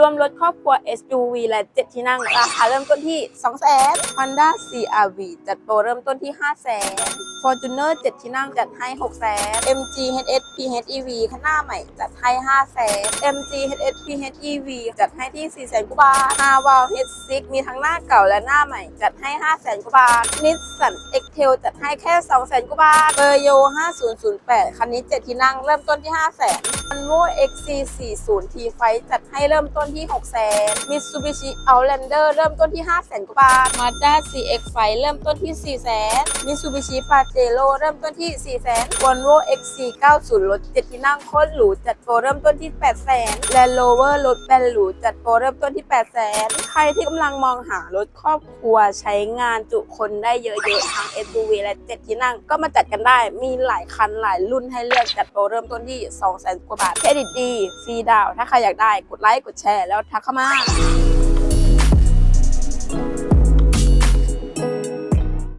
รวมรถครอบครัว SUV และ 7 ที่นั่ง ราคาเริ่มต้นที่ 200,000 Honda CRV จัดโปรเริ่มต้นที่ 500,000 Fortuner 7 ที่นั่งจัดให้600,000 MG HS PHEV ข้างหน้าใหม่จัดให้ 500,000 MG HS PHEV จัดให้ที่ 400,000กว่าบาท5 w a l H6 มีทั้งหน้าเก่าและหน้าใหม่ จัดให้500,000กว่าบาท Nissan X-Trail จัดให้แค่ 200,000กว่าบาทเบอร์โย5008 คันนี้ 7 ที่นั่งเริ่มต้นที่ 500,000 Volvo XC40 T5 จัดให้เริ่มต้นที่ 600,000 Mitsubishi Outlander เริ่มต้นที่ 500,000กว่าบาท Mazda CX5 เริ่มต้นที่ 400,000 Mitsubishi Pajero เริ่มต้นที่400,000 Volvo XC90 รถ7ที่นั่งโคตรหรูจัดโปรเริ่มต้นที่ 800,000 Land Rover รถแบนหรูจัดโปรเริ่มต้นที่800,000 ใครที่กำลังมองหารถครอบครัวใช้งานจุคนได้เยอะๆทั้ง SUV และ 7 ที่นั่ง ก็มาจัดกันได้มีหลายคันหลายรุ่นให้เลือกจัดโปรเริ่มต้นที่ 200,000กว่าบาทเครดิตดีฟรีดาวน์ถ้าใครอยากได้กดไลค์กดแชร์แล้วทักเข้ามา